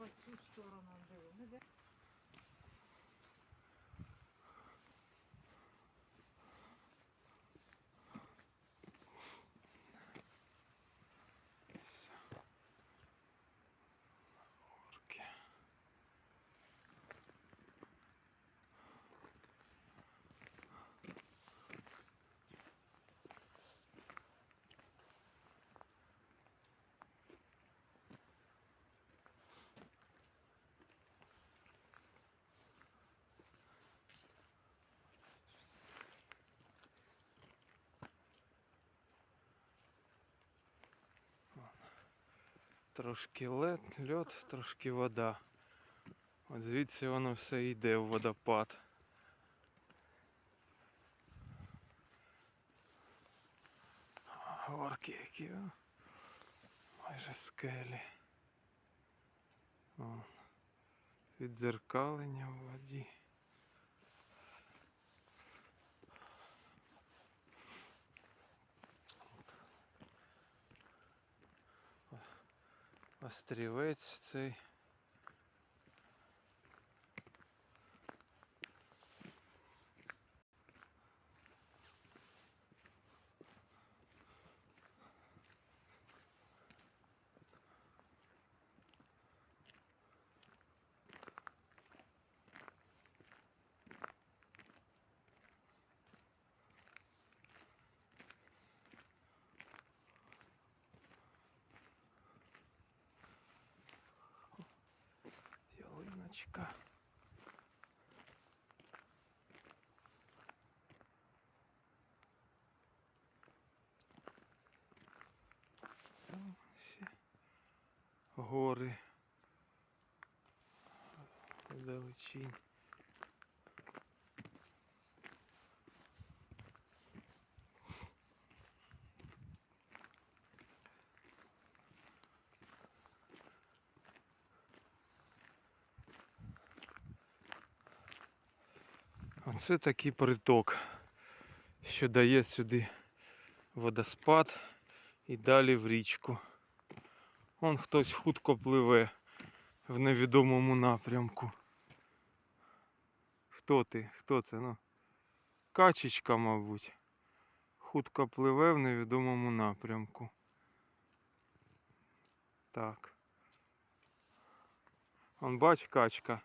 Bak su storanın cebinde de Трошки лед, льод, трошки вода. От звідси воно все йде в водопад. Горки які, а? майже скелі. О, віддзеркалення в воді. Острівець цей. Ялиночка. Там ще гори. Вдалечінь. Оце такий приток, що дає сюди водоспад і далі в річку. Вон хтось хутко пливе в невідомому напрямку. Хто ти? Хто це? Ну? Качечка, мабуть. Хутко пливе в невідомому напрямку. Так. Он бач качка.